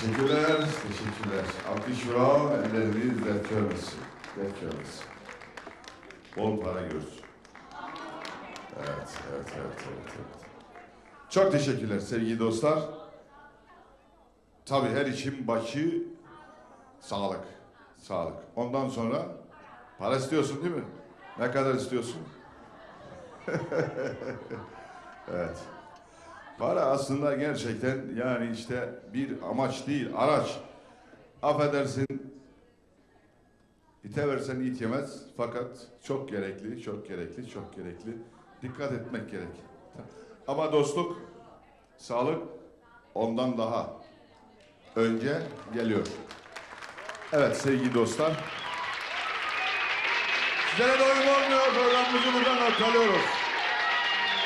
Teşekkürler, teşekkürler. Alkış bravo, elleriniz dert görmesin. Dert görmesin. Bol para görsün. Evet, evet, evet, evet, evet. Çok teşekkürler sevgili dostlar. Tabii her işin başı sağlık. Sağlık. Ondan sonra para istiyorsun değil mi? Ne kadar istiyorsun? evet. Para aslında gerçekten yani işte bir amaç değil, araç. Affedersin, ite versen it yemez fakat çok gerekli, çok gerekli, çok gerekli. Dikkat etmek gerek. Ama dostluk, sağlık ondan daha önce geliyor. Evet sevgili dostlar. Sizlere doyum olmuyor. Programımızı buradan noktalıyoruz.